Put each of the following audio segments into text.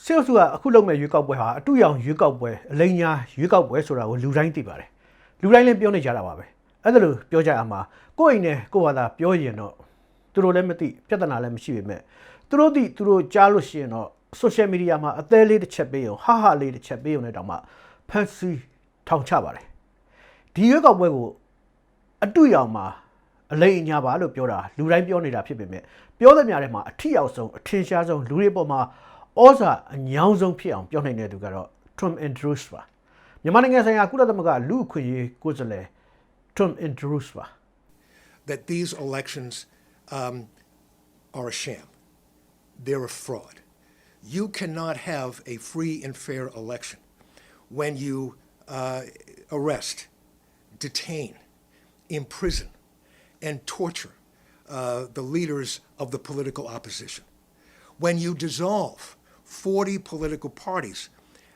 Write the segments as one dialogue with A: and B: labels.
A: စေအုပ်စုကအခုလုပ်မဲ့ရွေးကောက်ပွဲဟာအတူရောင်ရွေးကောက်ပွဲအလိမ်ညာရွေးကောက်ပွဲဆိုတာကိုလူတိုင်းသိပါတယ်လူတိုင်းလည်းပြောနေကြတာပါပဲအဲ့ဒါလို့ပြောကြရမှာကိုယ့်အိမ်နဲ့ကိုယ့်ဘာသာပြောရင်တော့သူတို့လည်းမသိပြဿနာလည်းမရှိပေမဲ့သူတို့သိသူတို့ကြားလို့ရှိရင်တော့ social media မှာအသေးလေးတစ်ချက်ပေးရုံဟာဟာလေးတစ်ချက်ပေးရုံနဲ့တောင်မှဖန်စီထောင်ချပါတယ်ဒီရွေးကောက်ပွဲကိုအတူရောင်မှာအလိမ်အညာပါလို့ပြောတာလူတိုင်းပြောနေတာဖြစ်ပေမဲ့ပြောတဲ့များထဲမှာအထီရောက်ဆုံးအထင်ရှားဆုံးလူတွေပေါ်မှာ ဩဇာအညောင်းဆုံးဖြစ်အောင်ပြောနိုင်တဲ့သူကတော့ Trump Andrews ပါမြန်မာနိုင်ငံဆိုင်ရာကုလသမဂ္ဂလူ့အခွင့်အရေးကိုယ်စားလှယ် Trump Andrews ပါ
B: that these elections um, are a sham. They're a fraud. You cannot have a free and fair election when you uh, arrest, detain, imprison, and torture uh, the leaders of the political opposition. When you dissolve 40 political parties,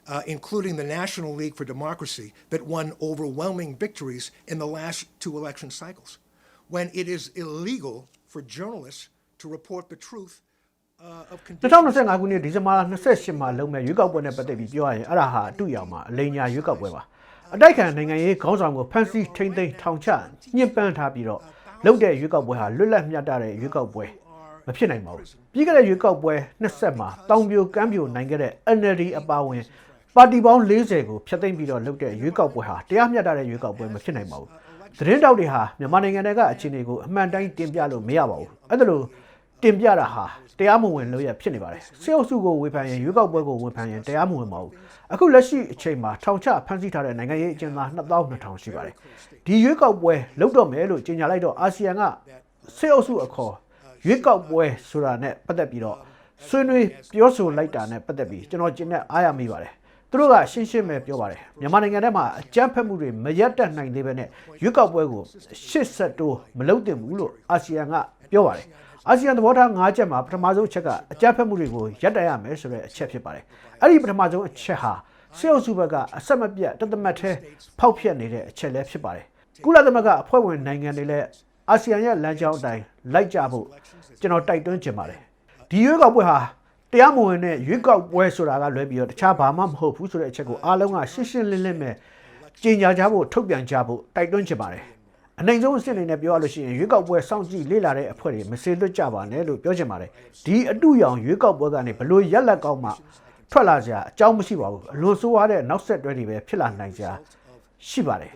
B: uh, including the National League for Democracy, that won overwhelming victories in the last two election cycles. When it is illegal for journalists to report the truth uh, of conditions.
A: 2025ခုနှစ်ဒီဇင်ဘာလ28မှာလုပ်မဲ့ရွေးကောက်ပွဲနဲ့ပတ်သက်ပြီးပြောရရင်အဲ့ဒါဟာအတူရောင်မှာအလိမ်ညာရွေးကောက်ပွဲပါအတိုက်ခံနိုင်ငံရေးခေါင်းဆောင်ကိုဖမ်းဆီးထိန်းသိမ်းထောင်ချညှဉ်းပန်းထားပြီးတော့လုပ်တဲ့ရွေးကောက်ပွဲဟာလွတ်လပ်မျှတတဲ့ရွေးကောက်ပွဲ မဖြစ်နိုင်ပါဘူးပြီးခဲ့တဲ့ရွေးကောက်ပွဲ20မှာတောင်ပြိုကမ်းပြိုနိုင်ခဲ့တဲ့ NLD အပါအဝင်ပါတီပေါင်း40ကိုဖျက်သိမ်းပြီးတော့လုပ်တဲ့ရွေးကောက်ပွဲဟာတရားမျှတတဲ့ရွေးကောက်ပွဲမဖြစ်နိုင်ပါဘူးသတင်းတောက်တွေဟာမြန်မာနိုင်ငံတွေကအခြေအနေကိုအမှန်တိုင်းတင်ပြလို့မရပါဘူးအဲ့ဒါလို့တင်ပြတာဟာတရားမဝင်လို့ရဖြစ်နေပါတယ်စေအုပ်စုကိုဝေဖန်ရင်ရွေးကောက်ပွဲကိုဝေဖန်ရင်တရားမဝင်ပါဘူးအခုလက်ရှိအချိန်မှာထောင်ချဖမ်းဆီးထားတဲ့နိုင်ငံရေးအကျဉ်းသား2200ရှိပါတယ်ဒီရွေးကောက်ပွဲလုပ်တော့မယ်လို့ကြေညာလိုက်တော့အာဆီယံကစေအုပ်စုအခေါ် ရွေးကောက်ပွဲဆိုတာနဲ့ပတ်သက်ပြီးတော့ဆွေးနွေးပြောဆိုလိုက်တာနဲ့ပတ်သက်ပြီးကျွန်တော်ကျင်းနဲ့အားရမိပါတယ်သူတို့ကရှင်းရှင်းပဲပြောပါတယ်မြန်မာနိုင်ငံထဲမှာအကြမ်းဖက်မှုတွေမရက်တက်နိုင်သေးပဲနဲ့ရွေးကောက်ပွဲကိုရှစ်ဆက်တိုးမလုပ်သင့်ဘူးလို့အာဆီယံကပြောပါတယ်အာဆီယံသဘောထား၅ချက်မှာပထမဆုံးအချက်ကအကြမ်းဖက်မှုတွေကိုရပ်တန့်ရမယ်ဆိုတဲ့အချက်ဖြစ်ပါတယ်အဲ့ဒီပထမဆုံးအချက်ဟာစေအုပ်စုဘက်ကအဆက်မပြတ်တသမတ်သေးဖောက်ဖျက်နေတဲ့အချက်လည်းဖြစ်ပါတယ်ကုလသမဂ္ဂအဖွဲ့ဝင်နိုင်ငံတွေလည်းအာဆီယံရဲ့လမ်းကြောင်းအတိုင်း လိုက်ကြဖို့ကျွန်တော်တိုက်တွန်းချင်ပါတယ်ဒီရွေးကောက်ပွဲဟာတရားမဝင်တဲ့ရွေးကောက်ပွဲဆိုတာကလွဲပြီးတော့တခြားဘာမှမဟုတ်ဘူးဆိုတဲ့အချက်ကိုအားလုံးကရှင်းရှင်းလင်းလင်းပဲကြေညာကြဖို့ထုတ်ပြန်ကြဖို့တိုက်တွန်းချင်ပါတယ်အနိုင်ဆုံးအစ်စ်အနေနဲ့ပြောရလို့ရှိရင်ရွေးကောက်ပွဲစောင့်ကြည့်လေ့လာတဲ့အဖွဲ့တွေမစေလွတ်ကြပါနဲ့လို့ပြောချင်ပါတယ်ဒီအတူရောင်ရွေးကောက်ပွဲကနေဘလို့ရက်လက်ကောင်းမှထွက်လာကြအကြောင်းမရှိပါဘူးအလွန်ဆိုးရတဲ့နောက်ဆက်တွဲတွေပဲဖြစ်လာနိုင်ကြရှိပါတယ်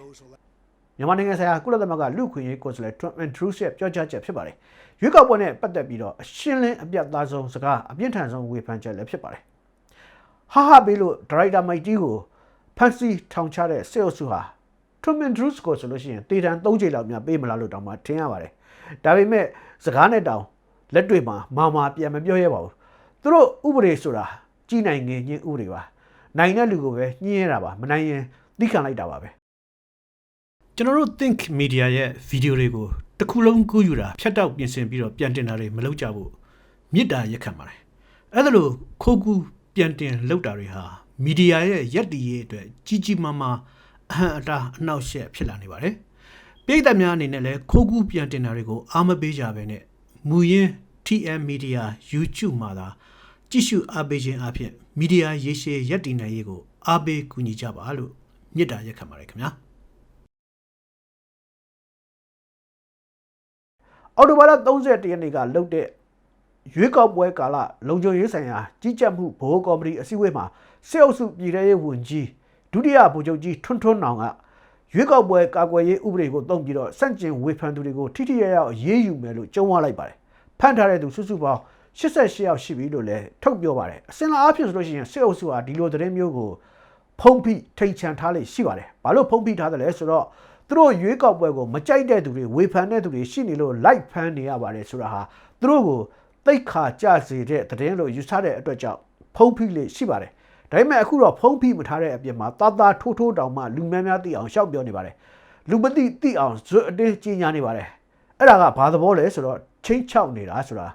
A: မြန်မာနိုင်ငံဆိုင်ရာကုလသမဂ္ဂလူ့ခွင့်ရေးကိုယ်စားလှယ် Trump Andrews ရဲ့ပြောကြားချက်ဖြစ်ပါတယ်။ရွေးကောက်ပွဲနဲ့ပတ်သက်ပြီးတော့အရှင်းလင်းအပြတ်သားဆုံးစကားအပြင်းထန်ဆုံးဝေဖန်ချက်လည်းဖြစ်ပါတယ်။ဟာဟာဘေးလို့ဒရိုက်တာမိုက်တီကိုဖန်စီထောင်ချတဲ့စေအုပ်စုဟာ Trump Andrews ကိုဆိုလို့ရှိရင်တေတံ၃ချိန်လောက်များပေးမလားလို့တောင်မှထင်ရပါတယ်။ဒါပေမဲ့စကားနဲ့တောင်လက်တွေ့မှာမာမာပြန်မပြောရပါဘူး။သူတို့ဥပဒေဆိုတာကြီးနိုင်ငယ်ညင်းဥပဒေပါ။နိုင်တဲ့လူကိုပဲညှင်းရတာပါမနိုင်ရင်သိခံလိုက်တာပါပဲ။ ကျွန်တော်တို့ Think Media ရဲ့ဗီဒီယိုတွေကိုတစ်ခုလုံးကူးယူတာဖြတ်တောက်ပြင်ဆင်ပြီးတော့ပြန်တင်တာတွေမလုပ်ကြဘူးမေတ္တာရက်ခံပါတယ်အဲ့ဒါလို့ခိုးကူးပြန်တင်လုပ်တာတွေဟာမီဒီယာရဲ့ရက်တီရေးအတွက်ကြီးကြီးမားမားအဟံအတားအနှောက်အယှက်ဖြစ်လာနေပါတယ်ပြည်သက်များအနေနဲ့လည်းခိုးကူးပြန်တင်တာတွေကိုအားမပေးကြဘဲနဲ့မူရင်း TM Media YouTube မှာသာကြည့်ရှုအားပေးခြင်းအပြင်မီဒီယာရေးရှည်ရက်တည်နိုင်ရေးကိုအားပေးကူညီကြပါလို့မေတ္တာရက်ခံပါတယ်ခင်ဗျာ အော်တိုဘာလ31ရက်နေ့ကလုပ်တဲ့ရွေးကောက်ပွဲကာလလုံခြုံရေးဆိုင်ရာကြီးကြပ်မှုဗဟိုကော်မတီအစည်းအဝေးမှာစစ်အုပ်စုပြည်ထရေးဝန်ကြီးဒုတိယဗိုလ်ချုပ်ကြီးထွန်းထွန်းနောင်ကရွေးကောက်ပွဲကာကွယ်ရေးဥပဒေကိုတုံ့ပြီးတော့စန့်ကျင်ဝေဖန်သူတွေကိုထိထိရရအရေးယူမယ်လို့ကြုံဝါလိုက်ပါတယ်ဖမ်းထားတဲ့သူစုစုပေါင်း88ယောက်ရှိပြီလို့လည်းထုတ်ပြောပါတယ်အစင်လာအဖြစ်ဆိုလို့ရှိရင်စစ်အုပ်စုဟာဒီလိုသတင်းမျိုးကိုဖုံးဖိထိန်ချန်ထားလေရှိပါတယ်။ဘာလို့ဖုံးဖိထားတယ်လဲဆိုတော့ သူတို့ရွေးကောက်ပွဲကိုမကြိုက်တဲ့သူတွေဝေဖန်တဲ့သူတွေရှိနေလို့လိုက်ဖမ်းနေရပါတယ်ဆိုတာဟာသူတို့ကိုတိတ်ခါကြစေတဲ့သတင်းလို့ယူဆတဲ့အတွက်ကြောင့်ဖုံးဖိလေရှိပါတယ်။ဒါပေမဲ့အခုတော့ဖုံးဖိမထားတဲ့အပြင်မှာတာတာထိုးထိုးတောင်မှလူများများသိအောင်ရှောက်ပြောနေပါတယ်။လူမသိသိအောင်ဇွတ်အတင်းကြီးညာနေပါတယ်။အဲ့ဒါကဘာသဘောလဲဆိုတော့ချင်းချောက်နေတာဆိုတာ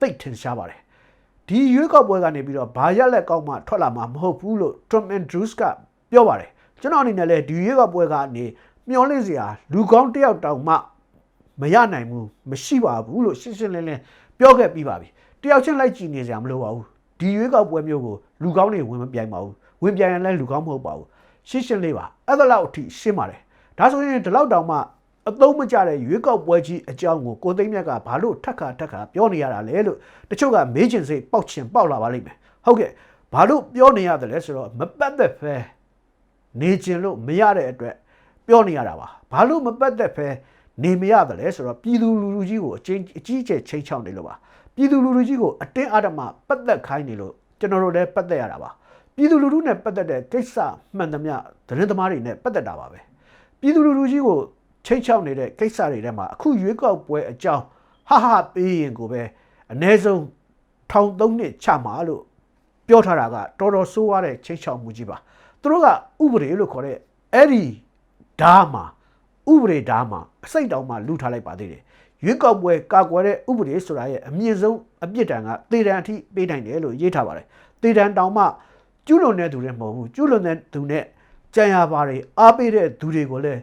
A: သိတ်ထင်ရှားပါတယ်။ဒီရွေးကောက်ပွဲကနေပြီးတော့ဘာရက်လက်ကောက်မှထွက်လာမှာမဟုတ်ဘူးလို့ Trump Andrews ကပြောပါတယ်ကျွန်တော်အနေနဲ့လည်းဒီရွေးကောက်ပွဲကနေ မျောလင့်စရာလူကောင်းတစ်ယောက်တောင်မှမရနိုင်ဘူးမရှိပါဘူးလို့ရှင်းရှင်းလင်းလင်းပြောခဲ့ပြီးပါပြီတယောက်ချင်းလိုက်ကြည့်နေစရာမလိုပါဘူးဒဒီရွေးကောက်ပွဲမျိုးကိုလူကောင်းတွေဝင်မပြိုင်ပါဘူးဝင်ပြိုင်ရင်လည်းလူကောင်းမဟုတ်ပါဘူးရှင်းရှင်းလေးပါအဲ့ဒါလောက်အထိရှင်းပါတယ်ဒါဆိုရင်ဒီလောက်တောင်မှအသုံးမကျတဲ့ရွေးကောက်ပွဲကြီးအကြောင်းကိုကိုသိန်းမြတ်ကဘာလို့ထက်ခါထက်ခါပြောနေရတာလဲလို့တချို့ကမေးချင်စိတ်ပေါက်ချင်ပေါက်လာပါလိမ့်မယ်ဟုတ်ကဲ့ဘာလို့ပြောနေရတယ်လဲဆိုတော့မပတ်သက်ဖဲနေချင်လို့မရတဲ့အတွက် ပြောနေရတာပါဘာလို့မပတ်သက်ဖဲနေမရတယ်လဲဆိုတော့ပြည်သူလူထုကြီးကိုအချင်းအကြီးအကျယ်ချိန်ချောက်နေလို့ပါပြည်သူလူထုကြီးကိုအတင်းအဓမ္မပတ်သက်ခိုင်းနေလို့ကျွန်တော်တို့လည်းပတ်သက်ရတာပါပြည်သူလူထုနဲ့ပတ်သက်တဲ့ကိစ္စမှန်သမျှသတင်းသမားတွေနဲ့ပတ်သက်တာပါပဲပြည်သူလူထုကြီးကိုချိန်ချောက်နေတဲ့ကိစ္စတွေထဲမှာအခုရွေးကောက်ပွဲအကြောင်းဟာဟာပေးရင်ကိုပဲအ ਨੇ ဆုံးထောင်သုံးနှစ်ချမှာလို့ပြောထားတာကတော်တော်ဆိုးရတဲ့ချိတ်ချောက်မှုကြီးပါသူတို့ကဥပဒေလို့ခေါ်တဲ့အဲ့ဒီ ဓာမှာဥပဒေဓာမှာအစိတ်တောင်မှလူထားလိုက်ပါသေးတယ်ရွေးကောက်ပွဲကာကွယ်တဲ့ဥပဒေဆိုတာရဲ့အမြင့်ဆုံးအပြစ်ဒဏ်ကတေတံအထိပေးနိုင်တယ်လို့ရေးထားပါတယ်တေတံတောင်မှကျူးလွန်တဲ့သူတွေမဟုတ်ဘူးကျူးလွန်တဲ့သူနဲ့ကြံရပါတွေအားပေးတဲ့သူတွေကိုလည်း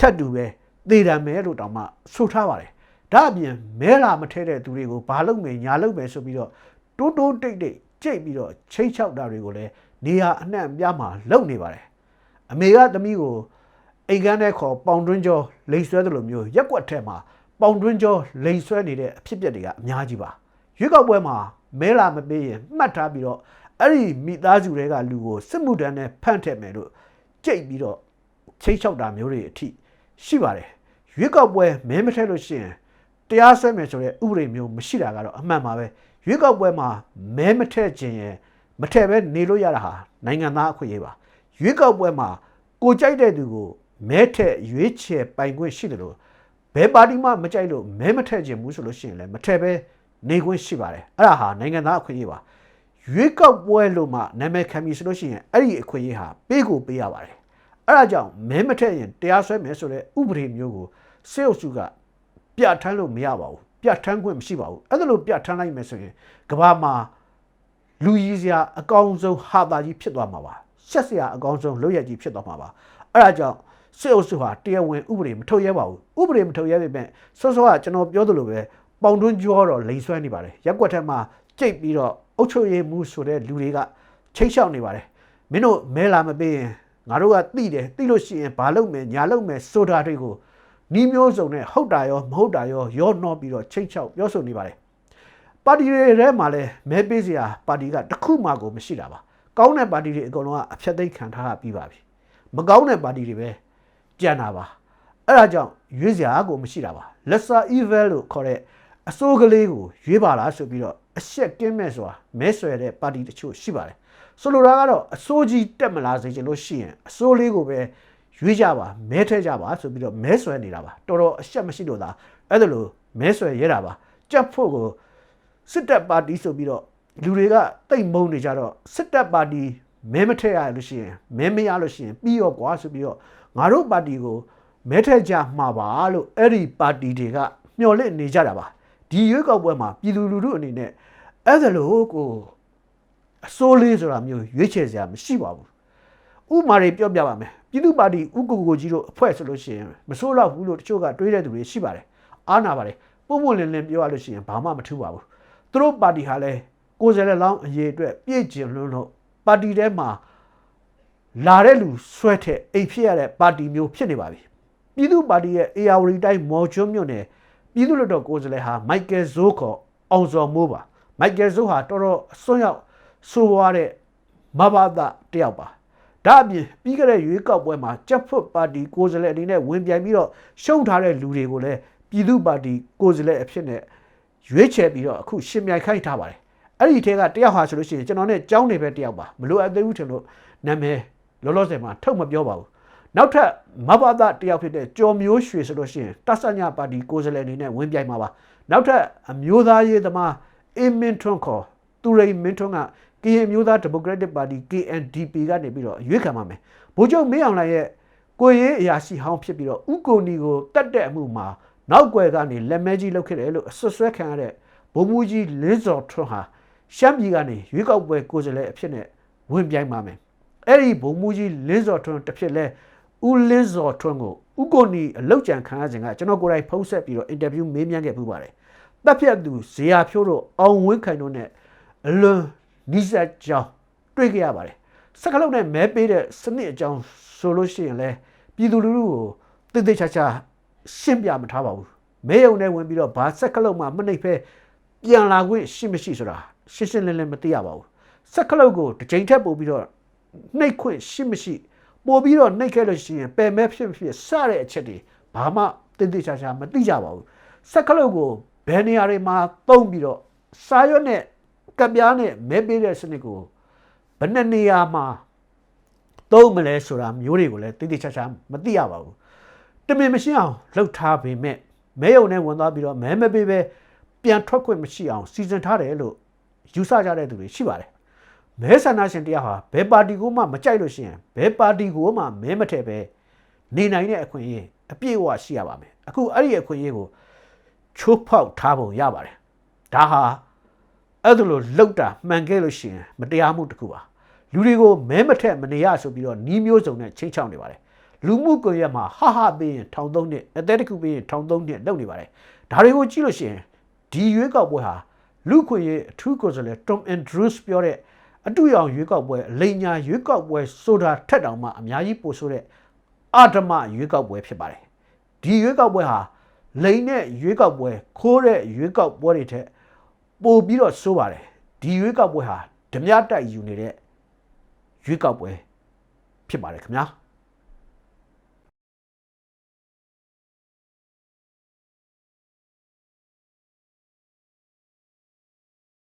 A: ထပ်တူပဲတေတံမဲလို့တောင်မှဆိုထားပါတယ်ဒါအပြင်မဲလာမထဲတဲ့သူတွေကိုဘာလုပ်မယ်ညာလုပ်မယ်ဆိုပြီးတော့တိုးတိုးတိတ်တိတ်ကြိတ်ပြီးတော့ချိန်ချောက်တာတွေကိုလည်းနေရာအနှံ့အပြားမှာလုပ်နေပါတယ်အမေကသမီးကို အိမ်ကန်းထဲခေါ်ပေါင်တွင်းကျော်လိန်ဆွဲတယ်လို့မျိုးရက်ွက်ထဲမှာပေါင်တွင်းကျော်လိန်ဆွဲနေတဲ့အဖြစ်အပျက်တွေကအများကြီးပါရွေးကောက်ပွဲမှာမဲလာမပေးရင်မှတ်ထားပြီးတော့အဲ့ဒီမိသားစုတွေကလူကိုစစ်မှုတန်းနဲ့ဖန့်ထက်မယ်လို့ကြိတ်ပြီးတော့ချိန်ချောက်တာမျိုးတွေအထိရှိပါတယ်ရွေးကောက်ပွဲမဲမထက်လို့ရှိရင်တရားစွဲမယ်ဆိုတဲ့ဥပဒေမျိုးမရှိတာကတော့အမှန်ပါပဲရွေးကောက်ပွဲမှာမဲမထည့်ခြင်းရင်မထည့်ပဲနေလို့ရတာဟာနိုင်ငံသားအခွင့်အရေးပါရွေးကောက်ပွဲမှာကိုကြိုက်တဲ့သူကို မဲထည့်ရွေးချယ်ပိုင်ခွင့်ရှိတယ်လို့ဘယ်ပါတီမှမကြိုက်လို့မဲမထည့်ခြင်းဘူးဆိုလို့ရှိရင်လည်းမထည့်ပဲနေခွင့်ရှိပါတယ်အဲ့ဒါဟာနိုင်ငံသားအခွင့်အရေးပါရွေးကောက်ပွဲလို့မှနာမည်ခံပြီးဆိုလို့ရှိရင်အဲ့ဒီအခွင့်အရေးဟာပေးကိုပေးရပါတယ်အဲ့ဒါကြောင့်မဲမထည့်ရင်တရားစွဲမယ်ဆိုတဲ့ဥပဒေမျိုးကိုစေအုပ်စုကပြဋ္ဌာန်းလို့မရပါဘူးပြဋ္ဌာန်းခွင့်မရှိပါဘူးအဲ့ဒါလို့ပြဋ္ဌာန်းလိုက်မယ်ဆိုရင်ကမ္ဘာမှာလူကြီးစရာအကောင်းဆုံးဟာတာကြီးဖြစ်သွားမှာပါရှက်စရာအကောင်းဆုံးလုပ်ရကြီးဖြစ်သွားမှာပါအဲ့ဒါကြောင့် စစ်အုပ်စုဟာတရားဝင်ဥပဒေမထုတ်ရဲပါဘူးဥပဒေမထုတ်ရဲပေမဲ့စောစောကကျွန်တော်ပြောသလိုပဲပေါင်တွန်းကြောတော့လိန်ဆွဲနေပါတယ်ရက်ွက်ထက်မှာကြိတ်ပြီးတော့အုတ်ချုပ်ရည်မှုဆိုတဲ့လူတွေကချိတ်ချောက်နေပါတယ်မင်းတို့မဲလာမပေးရင်ငါတို့ကတိတယ်တိလို့ရှိရင်ဘာလုပ်မယ်ညာလုပ်မယ်ဆိုတာတွေကိုနီးမျိုးစုံနဲ့ဟုတ်တာရောမဟုတ်တာရောရောနှောပြီးတော့ချိန်ချောက်ပြောဆိုနေပါတယ်ပါတီတွေထဲမှာလည်းမဲပေးစရာပါတီကတစ်ခုမှကိုမရှိတာပါကောင်းတဲ့ပါတီတွေအကုန်လုံးကအဖြတ်သိမ်းခံထားပြီးပါပြီမကောင်းတဲ့ပါတီတွေပဲ ကြံတာပါအဲ့ဒါကြောင့်ရွေးစရာကိုမရှိတာပါ lesser evil လို့ခေါ်တဲ့အစိုးကလေးကိုရွေးပါလားဆိုပြီးတော့အရှက်ကင်းမဲ့စွာမဲဆွယ်တဲ့ပါတီတချို့ရှိပါတယ်ဆိုလိုတာကတော့အစိုးကြီးတက်မလားစေချင်လို့ရှိရင်အစိုးလေးကိုပဲရွေးကြပါမဲထဲကြပါဆိုပြီးတော့မဲဆွဲနေတာပါတော်တော်အရှက်မရှိလို့သာအဲ့ဒါလို့မဲဆွဲရတာပါကြက်ဖို့ကိုစစ်တပ်ပါတီဆိုပြီးတော့လူတွေကတိတ်မုန်းနေကြတော့စစ်တပ်ပါတီမဲမထည့်ရလို့ရှိရင်မဲမရလို့ရှိရင်ပြီးရောကွာဆိုပြီးတော့ ငါတို့ပါတီကိုမဲထည့်ကြမှာပါလို့အဲ့ဒီပါတီတွေကမျှော်လင့်နေကြတာပါဒီရွေးကောက်ပွဲမှာပြည်သူလူထုအနေနဲ့အဲ့ဒါလို့ကိုအစိုးလေးဆိုတာမျိုးရွေးချယ်စရာမရှိပါဘူးဥမာတွေပြောပြပါမယ်ပြည်သူပါတီဥက္ကုကိုကြီးတို့အဖွဲ့ဆိုလို့ရှိရင်မစိုးတော့ဘူးလို့တချို့ကတွေးတဲ့သူတွေရှိပါတယ်အားနာပါတယ်ပုံပုံလင်းလင်းပြောရလို့ရှိရင်ဘာမှမထူပါဘူးသူတို့ပါတီဟာလဲကိုယ်စားလှယ်လောင်းအရေးအတွက်ပြည့်ကျင်လွန်းလို့ပါတီထဲမှာ လာတဲ့လူဆွဲတဲ့အိတ်ဖြစ်ရတဲ့ပါတီမျိုးဖြစ်နေပါပြီပြည်သူပါတီရဲ့ AR တိုင်းမော်ကျွန်းမြို့နယ်ပြည်သူ့လွှတ်တော်ကိုယ်စားလှယ်ဟာမိုက်ကယ်ဇိုးခေါ်အောင်စော်မိုးပါမိုက်ကယ်ဇိုးဟာတော်တော်အစွန်းရောက်ဆိုးွားတဲ့မဘာသာတယောက်ပါဒါအပြင်ပြီးခဲ့တဲ့ရွေးကောက်ပွဲမှာကြက်ဖွတ်ပါတီကိုယ်စားလှယ်အနေနဲ့ဝင်ပြိုင်ပြီးတော့ရှုံးထားတဲ့လူတွေကိုလည်းပြည်သူ့ပါတီကိုယ်စားလှယ်အဖြစ်နဲ့ရွေးချယ်ပြီးတော့အခုရှင်မြိုင်ခိုင်းထားပါတယ်အဲ့ဒီထဲကတယောက်ဟာဆိုလို့ရှိရင်ကျွန်တော်နဲ့ကြောင်းနေပဲတယောက်ပါမလို့အပ်သေးဘူးထင်လို့နာမည် လောလောဆယ်မှာထုတ်မပြောပါဘူးနောက်ထပ်မဘာသာတယောက်ဖြစ်တဲ့ကျော်မျိုးရွှေဆိုလို့ရှိရင်တဆညပါတီကိုယ်စားလှယ်အနေနဲ့ဝင်ပြိုင်မှာပါနောက်ထပ်အမျိုးသားရေးသမားအင်မင်ထွန်းခေါ်သူရိန်မင်းထွန်းကကရင်မျိုးသားဒီမိုကရက်တစ်ပါတီ KNDP ကနေပြီးတော့ရွေးခံပါမယ်ဗိုလ်ချုပ်မင်းအောင်လှိုင်ရဲ့ကိုရေးအရာရှိဟောင်းဖြစ်ပြီးတော့ဥကိုနီကိုတတ်တဲ့အမှုမှာနောက်ွယ်ကနေလက်မဲကြီးလုပ်ခဲ့တယ်လို့အဆွဆွဲခံရတဲ့ဘုံမူကြီးလင်းစော်ထွန်းဟာရှမ်းပြည်ကနေရွေးကောက်ပွဲကိုယ်စားလှယ်အဖြစ်နဲ့ဝင်ပြိုင်ပါမယ် အဲ့ဒီဘုံမူကြီးလင်းစော်ထွန်းတစ်ဖြစ်လဲဦးလင်းစော်ထွန်းကိုဥကိုနီအလောက်ကြံခံရခြင်းကကျွန်တော်ကိုယ်တိုင်ဖုံးဆက်ပြီးတော့အင်တာဗျူးမေးမြန်းခဲ့ပူပါတယ်တပ်ဖြတ်သူဇေယျဖြိုးတို့အောင်ဝင်းခိုင်တို့နဲ့အလွန်နီးစပ်ကြောင်းတွေ့ကြရပါတယ်စက်ကလုံးနဲ့မဲပေးတဲ့စနစ်အကြောင်းဆိုလို့ရှိရင်လည်းပြည်သူလူထုကိုတိတိကျကျရှင်းပြမထားပါဘူးမဲယုံနဲ့ဝင်ပြီးတော့ဘာစက်ကလုံးမှမနှိပ်ဖဲပြန်လာခွင့်ရှိမရှိဆိုတာရှင်းရှင်းလင်းလင်းမသိရပါဘူးစက်ကလုံးကိုတစ်ချိန်ထက်ပို့ပြီးတော့ နှိပ်ခွင့်ရှိမရှိပို့ပြီးတော့နှိပ်ခဲ့လို့ရှိရင်ပယ်မဲဖြစ်ဖြစ်စတဲ့အချက်တွေဘာမှတိတိကျကျမသိကြပါဘူးစက်ကလုံးကိုဘယ်နေရာတွေမှာတုံးပြီးတော့စာရွက်နဲ့ကပ်ပြားနဲ့မဲပေးတဲ့စနစ်ကိုဘယ်နှစ်နေရာမှာသုံးမလဲဆိုတာမျိုးတွေကိုလည်းတိတိကျကျမသိရပါဘူးတမင်မရှိအောင်လှုပ်ထားပေမဲ့မဲယုံနဲ့ဝင်သွားပြီးတော့မဲမပေးပဲပြန်ထွက်ခွင့်မရှိအောင်စီစဉ်ထားတယ်လို့ယူဆကြတဲ့သူတွေရှိပါတယ် မဲဆန္ဒရှင်တရားဟာဘယ်ပါတီကိုမှမကြိုက်လို့ရှိရင်ဘယ်ပါတီကိုမှမဲမထည့်ပဲနေနိုင်တဲ့အခွင့်အရေးအပြည့်အဝရှိရပါမယ်အခုအဲ့ဒီအခွင့်အရေးကိုချိုးဖောက်ထားပုံရပါတယ်ဒါဟာအဲ့ဒါလိုလောက်တာမှန်ခဲ့လို့ရှိရင်မတရားမှုတစ်ခုပါလူတွေကိုမဲမထက်မနေရဆိုပြီးတော့နီးမျိုးစုံနဲ့ချင်းချောင်းနေပါတယ်လူမှုကွန်ရက်မှာဟာဟာပေးရင်ထောင်သုံးနှစ်အသက်တစ်ခုပေးရင်ထောင်သုံးနှစ်လုပ်နေပါတယ်ဒါတွေကိုကြည့်လို့ရှိရင်ဒီရွေးကောက်ပွဲဟာလူခွင့်ရေးအထူးကိုယ်စားလှယ် Tom Andrews ပြောတဲ့ အတူရောင်ရွေးကောက်ပွဲအလိညာရွေးကောက်ပွဲဆိုတာထက်တောင်မှအများကြီးပိုဆိုတဲ့အဓမ္မရွေးကောက်ပွဲဖြစ်ပါတယ်ဒီရွေးကောက်ပွဲဟာလိန်တဲ့ရွေးကောက်ပွဲခိုးတဲ့ရွေးကောက်ပွဲတွေထက်ပို့ပြီးတော့ဆိုးပါတယ်ဒီရွေးကောက်ပွဲဟာဓမြတိုက်ယူနေတဲ့ရွေးကောက်ပွဲဖြစ်ပါတယ်ခင်ဗျာ